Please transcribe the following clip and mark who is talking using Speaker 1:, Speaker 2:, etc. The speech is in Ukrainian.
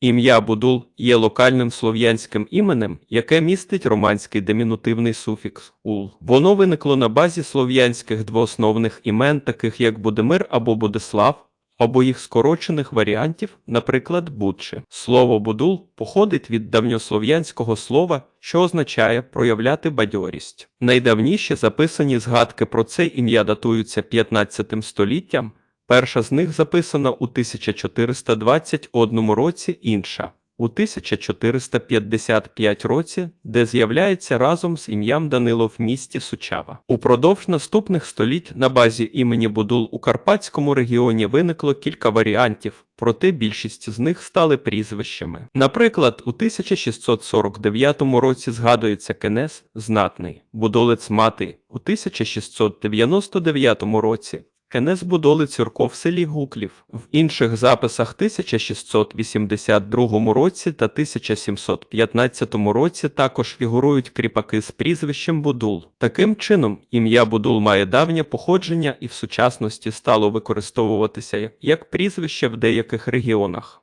Speaker 1: Ім'я Будул є локальним слов'янським іменем, яке містить романський демінутивний суфікс ул. Воно виникло на базі слов'янських двоосновних імен, таких як Будимир або Будислав, або їх скорочених варіантів, наприклад, Будче. Слово Будул походить від давньослов'янського слова, що означає проявляти бадьорість. Найдавніші записані згадки про це ім'я датуються 15 століттям. Перша з них записана у 1421 році, інша у 1455 році, де з'являється разом з ім'ям Данило в місті Сучава. Упродовж наступних століть на базі імені Будул у Карпатському регіоні виникло кілька варіантів, проте більшість з них стали прізвищами. Наприклад, у 1649 році згадується Кенес Знатний, будолець мати, у 1699 році Кенес будоли цюрко селі Гуклів. В інших записах 1682 році та 1715 році також фігурують кріпаки з прізвищем Будул. Таким чином, ім'я Будул має давнє походження і в сучасності стало використовуватися як прізвище в деяких регіонах.